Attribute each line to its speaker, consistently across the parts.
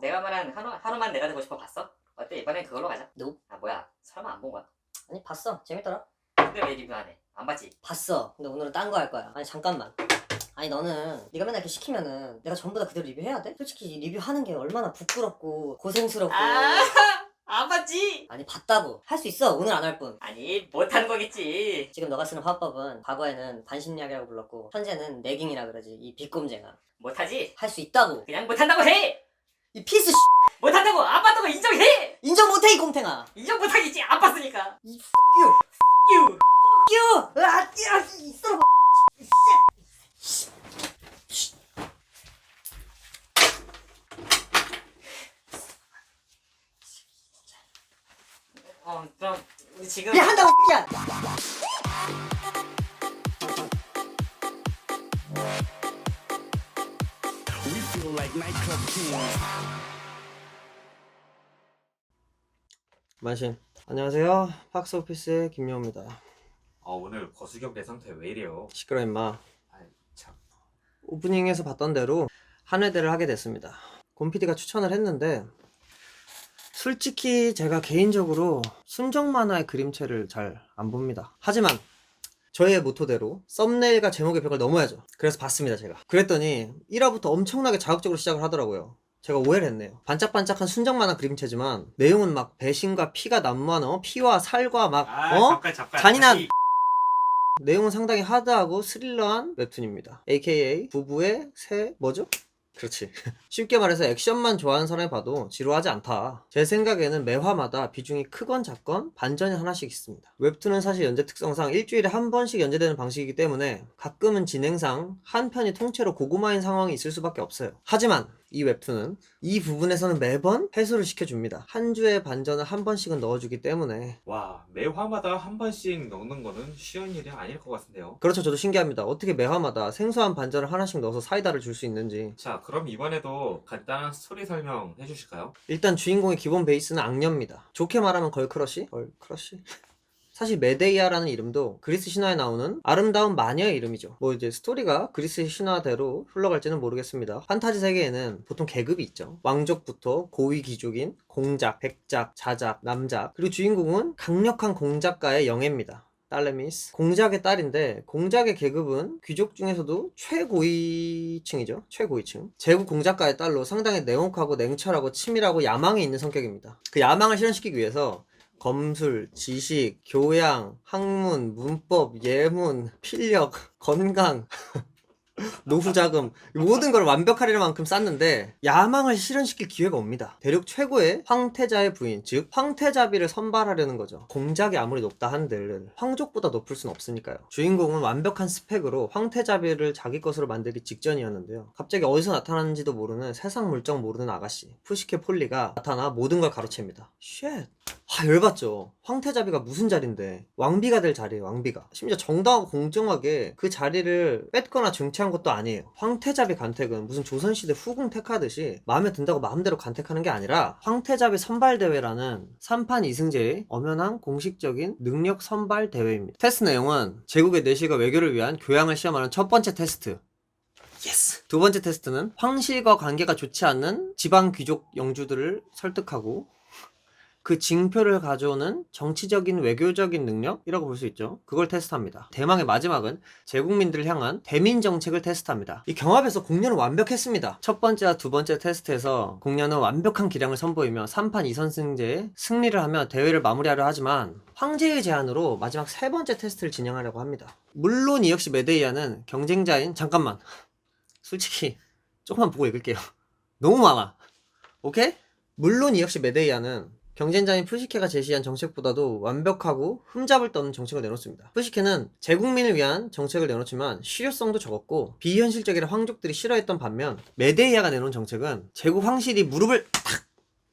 Speaker 1: 내가 말한 하루, 하루만 내가 되고 싶어 봤어? 어때 이번엔 그걸로 가자
Speaker 2: Nope.
Speaker 1: 아 뭐야 설마 안 본 거야?
Speaker 2: 아니 봤어 재밌더라
Speaker 1: 근데 왜 리뷰 안 해? 안 봤지?
Speaker 2: 봤어 근데 오늘은 딴 거 할 거야 아니 잠깐만 아니 너는 네가 맨날 이렇게 시키면은 내가 전부 다 그대로 리뷰해야 돼? 솔직히 리뷰하는 게 얼마나 부끄럽고 고생스럽고
Speaker 1: 아안 봤지?
Speaker 2: 아니 봤다고 할 수 있어 오늘 안 할 뿐
Speaker 1: 아니 못하는 거겠지
Speaker 2: 지금 너가 쓰는 화법은 과거에는 반신약이라고 불렀고 현재는 내깅이라 그러지 이 비꼼쟁아
Speaker 1: 못하지?
Speaker 2: 할 수 있다고
Speaker 1: 그냥 못한다고 해!
Speaker 2: 이 피스
Speaker 1: 못한다고 안 봤다고 인정해!
Speaker 2: 인정 못해 이 곰탱아.
Speaker 1: 인정 못하겠지 안 봤으니까.
Speaker 2: 이 you.
Speaker 1: 유
Speaker 2: you. 으아 야, 이 썰어
Speaker 1: 어 그럼 우리 지금
Speaker 2: 그냥 한다고 새끼야
Speaker 3: nightclub kings.
Speaker 4: 만신 안녕하세요. 팍스오피스의 김명호입니다.
Speaker 5: 아 오늘 거수경 내 상태 왜 이래요?
Speaker 4: 시끄러 임마.
Speaker 5: 아이 참.
Speaker 4: 오프닝에서 봤던 대로 한 회대를 하게 됐습니다. 곰피디가 추천을 했는데 솔직히 제가 개인적으로 순정 만화의 그림체를 잘 안 봅니다. 하지만 저의 모토대로 썸네일과 제목의 벽을 넘어야죠 그래서 봤습니다 제가 그랬더니 1화부터 엄청나게 자극적으로 시작을 하더라고요 제가 오해를 했네요 반짝반짝한 순정 만화 그림체지만 내용은 막 배신과 피가 난무하는 어? 피와 살과 막
Speaker 5: 아
Speaker 4: 어?
Speaker 5: 잠깐 잠깐
Speaker 4: 잔인한-
Speaker 5: 다시.
Speaker 4: 내용은 상당히 하드하고 스릴러한 웹툰입니다. AKA 부부의 새 뭐죠? 그렇지. 쉽게 말해서 액션만 좋아하는 사람이 봐도 지루하지 않다. 제 생각에는 매화마다 비중이 크건 작건 반전이 하나씩 있습니다. 웹툰은 사실 연재 특성상 일주일에 한 번씩 연재되는 방식이기 때문에 가끔은 진행상 한 편이 통째로 고구마인 상황이 있을 수밖에 없어요. 하지만 이 웹툰은 이 부분에서는 매번 회수를 시켜줍니다. 한 주에 반전을 한 번씩은 넣어주기 때문에
Speaker 5: 와 매 화마다 한 번씩 넣는 거는 쉬운 일이 아닐 것 같은데요
Speaker 4: 그렇죠. 저도 신기합니다. 어떻게 매화마다 생소한 반전을 하나씩 넣어서 사이다를 줄 수 있는지.
Speaker 5: 자 그럼 이번에도 간단한 스토리 설명 해주실까요?
Speaker 4: 일단 주인공의 기본 베이스는 악녀입니다. 좋게 말하면 걸크러쉬? 걸크러쉬? 사실 메데이아라는 이름도 그리스 신화에 나오는 아름다운 마녀의 이름이죠. 뭐 이제 스토리가 그리스 신화대로 흘러갈지는 모르겠습니다. 판타지 세계에는 보통 계급이 있죠. 왕족부터 고위 귀족인 공작, 백작, 자작, 남작, 그리고 주인공은 강력한 공작가의 영예입니다. 딸레미스 공작의 딸인데 공작의 계급은 귀족 중에서도 최고위층이죠 최고위층 제국 공작가의 딸로 상당히 냉혹하고 냉철하고 치밀하고 야망이 있는 성격입니다 그 야망을 실현시키기 위해서 검술, 지식, 교양, 학문, 문법, 예문, 필력, 건강, 노후 자금 모든 걸 완벽하리는 만큼 쌓는데 야망을 실현시킬 기회가 옵니다. 대륙 최고의 황태자의 부인 즉 황태자비를 선발하려는 거죠. 공작이 아무리 높다 한들 황족보다 높을 순 없으니까요. 주인공은 완벽한 스펙으로 황태자비를 자기 것으로 만들기 직전이었는데요. 갑자기 어디서 나타났는지도 모르는 세상 물정 모르는 아가씨 푸시케 폴리가 나타나 모든 걸 가로챕니다. 쉣. 아 열받죠. 황태자비가 무슨 자리인데 왕비가 될 자리예요. 왕비가. 심지어 정당하고 공정하게 그 자리를 뺏거나 쟁취한 것도 아니에요. 황태자비 간택은 무슨 조선시대 후궁 택하듯이 마음에 든다고 마음대로 간택하는 게 아니라 황태자비 선발대회라는 3판 2승제의 엄연한 공식적인 능력 선발 대회입니다. 테스트 내용은 제국의 내실과 외교를 위한 교양을 시험하는 첫 번째 테스트. 예스! 두 번째 테스트는 황실과 관계가 좋지 않는 지방 귀족 영주들을 설득하고 그 징표를 가져오는 정치적인 외교적인 능력이라고 볼 수 있죠. 그걸 테스트합니다. 대망의 마지막은 제국민들을 향한 대민 정책을 테스트합니다. 이 경합에서 공녀는 완벽했습니다. 첫 번째와 두 번째 테스트에서 공녀는 완벽한 기량을 선보이며 3판 2선승제에 승리를 하며 대회를 마무리하려 하지만 황제의 제안으로 마지막 세 번째 테스트를 진행하려고 합니다. 물론 이 역시 메데이아는 경쟁자인 잠깐만 솔직히 조금만 보고 읽을게요. 너무 많아. 오케이? 물론 이 역시 메데이아는 경쟁자인 푸시케가 제시한 정책보다도 완벽하고 흠잡을 떠는 정책을 내놓습니다. 푸시케는 제국민을 위한 정책을 내놓지만 실효성도 적었고 비현실적이라 황족들이 싫어했던 반면 메데이아가 내놓은 정책은 제국 황실이 무릎을 탁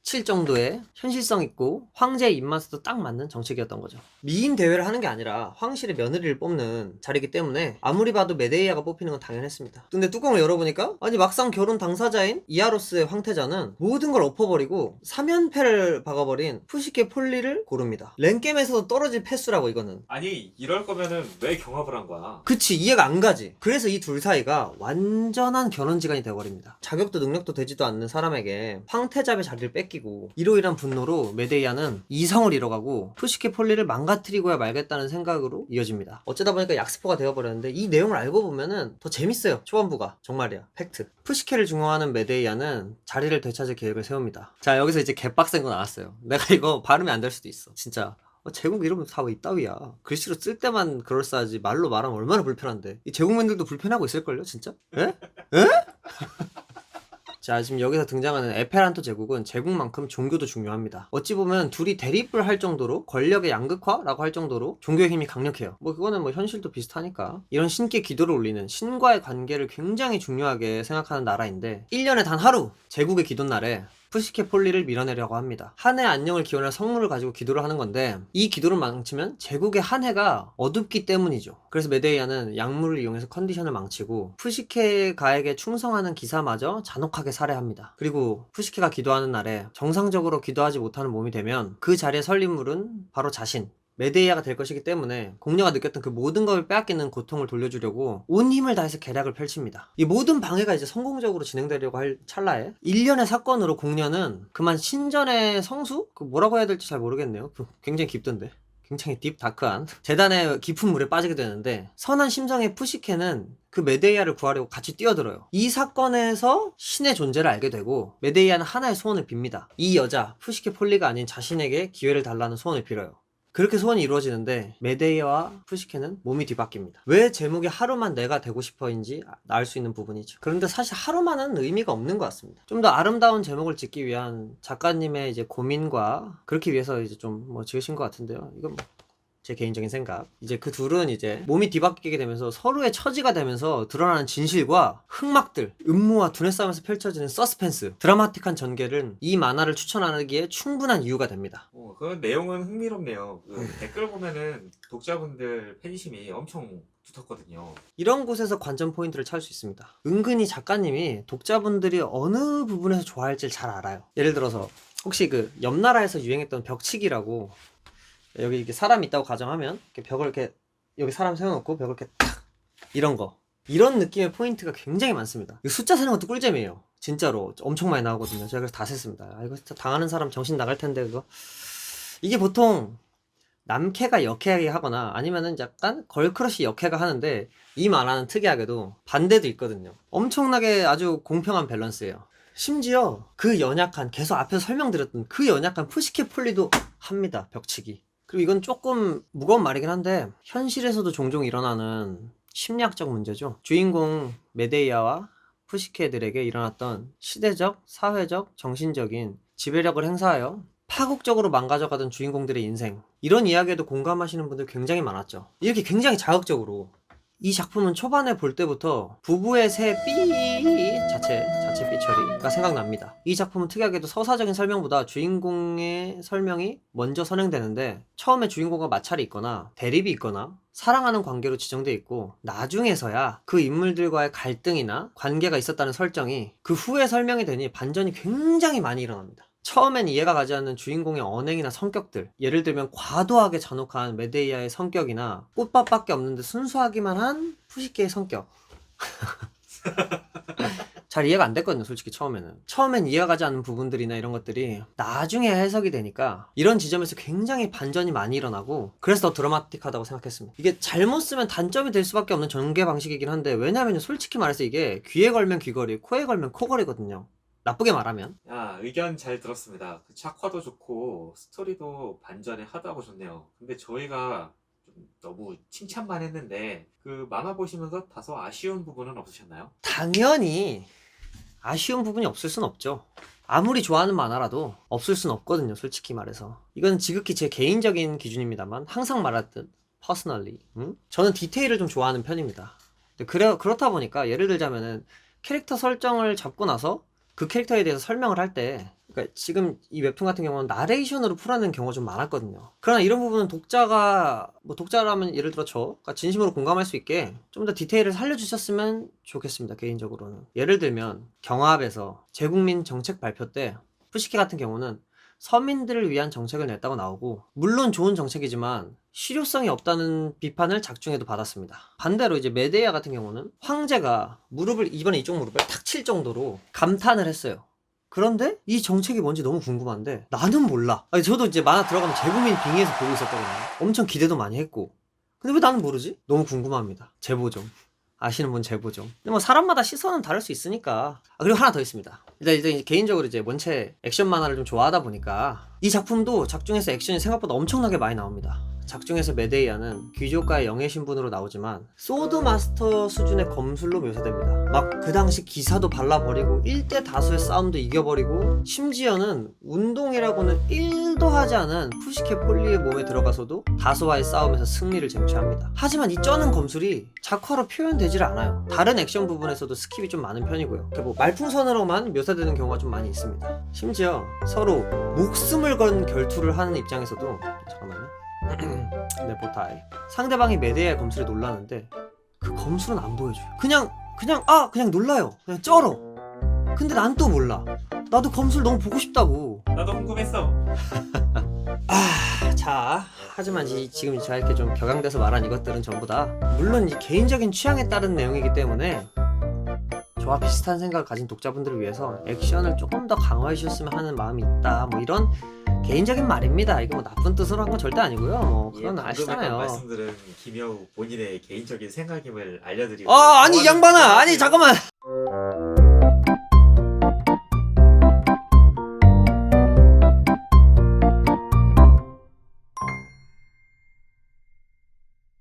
Speaker 4: 칠 정도의 현실성 있고 황제의 입맛에도 딱 맞는 정책이었던 거죠. 미인 대회를 하는 게 아니라 황실의 며느리를 뽑는 자리이기 때문에 아무리 봐도 메데이아가 뽑히는 건 당연했습니다. 근데 뚜껑을 열어보니까 아니 막상 결혼 당사자인 이아로스의 황태자는 모든 걸 엎어버리고 사면패를 박아버린 푸시케 폴리를 고릅니다. 랭겜에서도 떨어질 패수라고 이거는.
Speaker 5: 아니 이럴 거면은 왜 경합을 한 거야?
Speaker 4: 그치 이해가 안 가지 그래서 이 둘 사이가 완전한 결혼지간이 되어버립니다 자격도 능력도 되지도 않는 사람에게 황태잡의 자리를 뺏기 고 이로 인한 분노로 메데이아는 이성을 잃어가고 푸시케 폴리를 망가뜨리고야 말겠다는 생각으로 이어집니다 어쩌다 보니까 약스포가 되어버렸는데 이 내용을 알고 보면은 더 재밌어요 초반부가 정말이야 팩트 푸시케를 중용하는 메데이아는 자리를 되찾을 계획을 세웁니다 자 여기서 이제 개빡센 거 나왔어요 내가 이거 발음이 안 될 수도 있어 진짜 어, 제국 이름은 다왜 이따위야. 글씨로 쓸 때만 그럴싸하지 말로 말하면 얼마나 불편한데. 이 제국민들도 불편하고 있을걸요, 진짜? 에? 에? 자, 지금 여기서 등장하는 에페란토 제국은 제국만큼 종교도 중요합니다. 어찌 보면 둘이 대립을 할 정도로 권력의 양극화라고 할 정도로 종교의 힘이 강력해요. 뭐 그거는 뭐 현실도 비슷하니까. 이런 신께 기도를 올리는 신과의 관계를 굉장히 중요하게 생각하는 나라인데 1년에 단 하루 제국의 기도 날에 푸시케 폴리를 밀어내려고 합니다. 한 해 안녕을 기원할 성물을 가지고 기도를 하는 건데 이 기도를 망치면 제국의 한 해가 어둡기 때문이죠. 그래서 메데이아는 약물을 이용해서 컨디션을 망치고 푸시케가에게 충성하는 기사마저 잔혹하게 살해합니다. 그리고 푸시케가 기도하는 날에 정상적으로 기도하지 못하는 몸이 되면 그 자리에 설 인물은 바로 자신 메데이아가 될 것이기 때문에 공녀가 느꼈던 그 모든 걸 빼앗기는 고통을 돌려주려고 온 힘을 다해서 계략을 펼칩니다. 이 모든 방해가 이제 성공적으로 진행되려고 할 찰나에 일련의 사건으로 공녀는 그만 신전의 성수? 그 뭐라고 해야 될지 잘 모르겠네요. 그 굉장히 깊던데. 굉장히 딥 다크한 재단의 깊은 물에 빠지게 되는데 선한 심성의 푸시케는 그 메데이아를 구하려고 같이 뛰어들어요. 이 사건에서 신의 존재를 알게 되고 메데이아는 하나의 소원을 빕니다. 이 여자 푸시케 폴리가 아닌 자신에게 기회를 달라는 소원을 빌어요. 그렇게 소원이 이루어지는데 메데이아와 푸시케는 몸이 뒤바뀝니다. 왜 제목이 하루만 내가 되고 싶어인지 알 수 있는 부분이죠. 그런데 사실 하루만은 의미가 없는 것 같습니다. 좀 더 아름다운 제목을 짓기 위한 작가님의 이제 고민과 그렇게 위해서 이제 좀 뭐 지으신 것 같은데요. 이건 뭐 제 개인적인 생각. 이제 그 둘은 이제 몸이 뒤바뀌게 되면서 서로의 처지가 되면서 드러나는 진실과 흑막들, 음모와 두뇌 싸움에서 펼쳐지는 서스펜스, 드라마틱한 전개는 이 만화를 추천하기에 충분한 이유가 됩니다.
Speaker 5: 어, 그 내용은 흥미롭네요. 그 댓글 보면은 독자분들 팬심이 엄청 두텁거든요.
Speaker 4: 이런 곳에서 관전 포인트를 찾을 수 있습니다. 은근히 작가님이 독자분들이 어느 부분에서 좋아할지를 잘 알아요. 예를 들어서 혹시 그 옆나라에서 유행했던 벽치기라고 여기 이렇게 사람이 있다고 가정하면 이렇게 벽을 이렇게 여기 사람 세워놓고 벽을 이렇게 탁 이런 거 이런 느낌의 포인트가 굉장히 많습니다. 이 숫자 세는 것도 꿀잼이에요. 진짜로 엄청 많이 나오거든요. 제가 그래서 다 셌습니다. 아, 이거 진짜 당하는 사람 정신 나갈 텐데 그거 이게 보통 남캐가 역캐하게 하거나 아니면은 약간 걸크러쉬 역캐가 하는데 이 만화는 특이하게도 반대도 있거든요. 엄청나게 아주 공평한 밸런스예요. 심지어 그 연약한 계속 앞에서 설명드렸던 그 연약한 푸시케 폴리도 합니다. 벽치기. 그리고 이건 조금 무거운 말이긴 한데 현실에서도 종종 일어나는 심리학적 문제죠. 주인공 메데이아와 푸시케들에게 일어났던 시대적, 사회적, 정신적인 지배력을 행사하여 파국적으로 망가져가던 주인공들의 인생 이런 이야기에도 공감하시는 분들 굉장히 많았죠 이렇게 굉장히 자극적으로 이 작품은 초반에 볼 때부터 부부의 새 삐 자체 자체 삐 처리가 생각납니다. 이 작품은 특이하게도 서사적인 설명보다 주인공의 설명이 먼저 선행되는데 처음에 주인공과 마찰이 있거나 대립이 있거나 사랑하는 관계로 지정돼 있고 나중에서야 그 인물들과의 갈등이나 관계가 있었다는 설정이 그 후에 설명이 되니 반전이 굉장히 많이 일어납니다. 처음엔 이해가 가지 않는 주인공의 언행이나 성격들 예를 들면 과도하게 잔혹한 메데이아의 성격이나 꽃밭밖에 없는데 순수하기만 한 푸시케의 성격. 잘 이해가 안 됐거든요 솔직히 처음에는. 처음엔 이해가 가지 않는 부분들이나 이런 것들이 나중에 해석이 되니까 이런 지점에서 굉장히 반전이 많이 일어나고 그래서 더 드라마틱하다고 생각했습니다. 이게 잘못 쓰면 단점이 될 수밖에 없는 전개 방식이긴 한데 왜냐면 솔직히 말해서 이게 귀에 걸면 귀걸이 코에 걸면 코걸이거든요 나쁘게 말하면
Speaker 5: 야 의견 잘 들었습니다. 그 착화도 좋고 스토리도 반전에 하다고 좋네요. 근데 저희가 좀 너무 칭찬만 했는데 그 만화 보시면서 다소 아쉬운 부분은 없으셨나요?
Speaker 4: 당연히 아쉬운 부분이 없을 순 없죠. 아무리 좋아하는 만화라도 없을 순 없거든요, 솔직히 말해서. 이건 지극히 제 개인적인 기준입니다만 항상 말했듯 퍼스널리. 음? 저는 디테일을 좀 좋아하는 편입니다. 근데 그래 그렇다 보니까 예를 들자면은 캐릭터 설정을 잡고 나서 그 캐릭터에 대해서 설명을 할 때 그러니까 지금 이 웹툰 같은 경우는 나레이션으로 풀어내는 경우가 좀 많았거든요. 그러나 이런 부분은 독자가 뭐 독자라면 예를 들어 저가 진심으로 공감할 수 있게 좀 더 디테일을 살려주셨으면 좋겠습니다. 개인적으로는 예를 들면 경합에서 재국민 정책 발표 때 푸시케 같은 경우는 서민들을 위한 정책을 냈다고 나오고 물론 좋은 정책이지만 실효성이 없다는 비판을 작중에도 받았습니다. 반대로 이제 메데이아 같은 경우는 황제가 무릎을 이번에 이쪽 무릎을 탁 칠 정도로 감탄을 했어요. 그런데 이 정책이 뭔지 너무 궁금한데 나는 몰라. 아니, 저도 이제 만화 들어가면 재국민 빙의해서 보고 있었거든요. 엄청 기대도 많이 했고. 근데 왜 나는 모르지? 너무 궁금합니다. 제보 좀. 아시는 분 제보 좀. 근데 뭐 사람마다 시선은 다를 수 있으니까. 아, 그리고 하나 더 있습니다. 일단, 일단 개인적으로 이제 원체 액션 만화를 좀 좋아하다 보니까 이 작품도 작중에서 액션이 생각보다 엄청나게 많이 나옵니다. 작중에서 메데이아는 귀족과의 영예 신분으로 나오지만 소드 마스터 수준의 검술로 묘사됩니다. 막 그 당시 기사도 발라버리고 1대 다수의 싸움도 이겨버리고 심지어는 운동이라고는 1도 하지 않은 푸시케 폴리의 몸에 들어가서도 다수와의 싸움에서 승리를 쟁취합니다. 하지만 이 쩌는 검술이 작화로 표현되질 않아요. 다른 액션 부분에서도 스킵이 좀 많은 편이고요. 뭐 말풍선으로만 묘사되는 경우가 좀 많이 있습니다. 심지어 서로 목숨을 건 결투를 하는 입장에서도 잠깐만요. 네, 보타이. 상대방이 메데이아의 검술에 놀라는데 그 검술은 안 보여줘요. 그냥 그냥 아 그냥 놀라요. 그냥 쩔어. 근데 난 또 몰라. 나도 검술 너무 보고 싶다고.
Speaker 5: 나도 궁금했어.
Speaker 4: 아, 자, 하지만 이, 지금 제가 이렇게 좀 격양돼서 말한 이것들은 전부 다 물론 이 개인적인 취향에 따른 내용이기 때문에 저와 비슷한 생각을 가진 독자분들을 위해서 액션을 조금 더 강화해 주셨으면 하는 마음이 있다. 뭐 이런 개인적인 말입니다. 이거 뭐 나쁜 뜻으로 한 건 절대 아니고요. 뭐
Speaker 5: 예,
Speaker 4: 그건 아시잖아요.
Speaker 5: 말씀들은 김여우 본인의 개인적인 생각임을 알려드리고
Speaker 4: 아, 아니 이 양반아, 아니. 잠깐만.